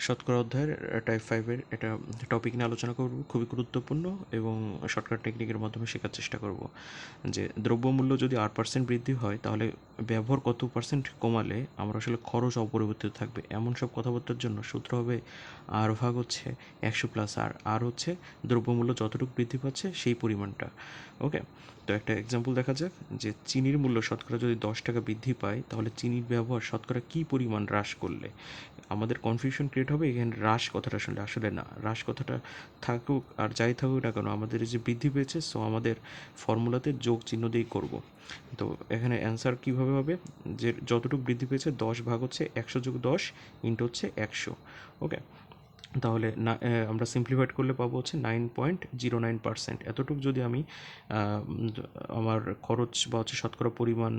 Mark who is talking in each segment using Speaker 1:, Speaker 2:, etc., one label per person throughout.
Speaker 1: শতকরা অধ্যায়ের টাইপ ফাইভের এটা টপিক নিয়ে আলোচনা করব। খুবই গুরুত্বপূর্ণ এবং শর্টকাট টেকনিকের মাধ্যমে শেখার চেষ্টা করব। যে দ্রব্যমূল্য যদি আট পার্সেন্ট বৃদ্ধি হয়, তাহলে ব্যবহার কত পার্সেন্ট কমালে আমার আসলে খরচ অপরিবর্তিত থাকবে? এমন সব কথাবার্তার জন্য সূত্র হবে আর ভাগ হচ্ছে একশো প্লাস আর। আর হচ্ছে দ্রব্যমূল্য যতটুকু বৃদ্ধি পাচ্ছে সেই পরিমাণটা। ওকে? তো একটা এক্সাম্পল দেখা যাক যে চিনির মূল্য শতকরা যদি দশ টাকা বৃদ্ধি পায়, তাহলে চিনির ব্যবহার শতকরা কী পরিমাণ হ্রাস করলে? আমাদের কনফিউশন ক্রিয়েট হবে এখানে হ্রাস কথাটা শুনলে আসলে না। হ্রাস কথাটা থাকুক আর যাই থাকুক না কেন, আমাদের যে বৃদ্ধি পেয়েছে সো আমাদের ফর্মুলাতে যোগ চিহ্ন দিয়েই করব। তো এখানে অ্যান্সার কীভাবে হবে যে যতটুকু বৃদ্ধি পেয়েছে, দশ ভাগ হচ্ছে একশো যোগ দশ, ইন্টু হচ্ছে একশো ওকে তাহলে না আমরা সিম্পলিফাইড করলে পাবো হচ্ছে nine point zero nine percent এতটুকু যদি আমি আমার খরচ বা হচ্ছে শতকরা পরিমাণ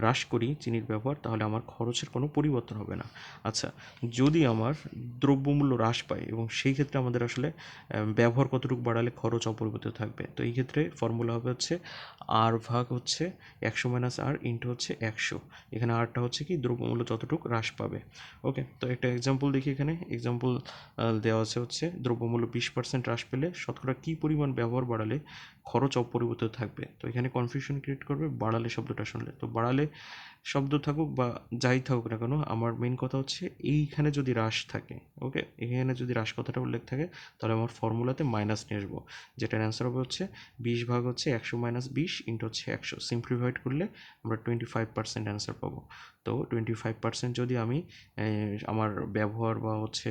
Speaker 1: হ্রাস করি চিনির ব্যবহার, তাহলে আমার খরচের কোনো পরিবর্তন হবে না। আচ্ছা যদি আমার দ্রব্যমূল্য হ্রাস পায় এবং সেই ক্ষেত্রে আমাদের আসলে ব্যবহার কতটুকু বাড়ালে খরচ অপরিবর্তিত থাকবে, তো এই ক্ষেত্রে ফর্মুলা হবে হচ্ছে আর ভাগ হচ্ছে একশো মাইনাস আর ইন্টু হচ্ছে একশো। এখানে আরটা হচ্ছে কি, দ্রব্যমূল্য যতটুকু হ্রাস পাবে। ওকে তো একটা এক্সাম্পল দেখি এখানে। এক্সাম্পল দেওয়া আছে হচ্ছে দ্রব্যমূল্য বিশ পার্সেন্ট হ্রাস পেলে শতকরা কী পরিমাণ ব্যবহার বাড়ালে খরচ অপরিবর্তিত থাকবে? তো এখানে কনফিউশন ক্রিয়েট করবে, বাড়ালে শব্দটা শুনলে। তো বাড়ালে শব্দ থাকুক বা যাই থাকুক না কেন, আমার মেন কথা হচ্ছে এইখানে যদি হ্রাস থাকে ওকে? এখানে যদি হ্রাস কথাটা উল্লেখ থাকে, তাহলে আমার ফর্মুলাতে মাইনাস নিয়ে আসব। যেটার অ্যান্সার হবে হচ্ছে বিশ ভাগ হচ্ছে একশো মাইনাস বিশ ইন্টু হচ্ছে একশো। সিম্পলিফাইড করলে আমরা টোয়েন্টি ফাইভ পার্সেন্ট অ্যান্সার পাবো। তো টোয়েন্টি ফাইভ পার্সেন্ট যদি আমি আমার ব্যবহার বা হচ্ছে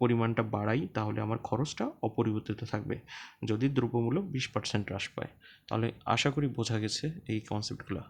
Speaker 1: পরিমাণটা বাড়াই, তাহলে আমার খরচটা অপরিবর্তিত থাকবে। যদি দ্রব্যমূল্য বিশ পার্সেন্ট হ্রাস পায়। তাহলে আশা করি বোঝা গেছে এই কনসেপ্টগুলো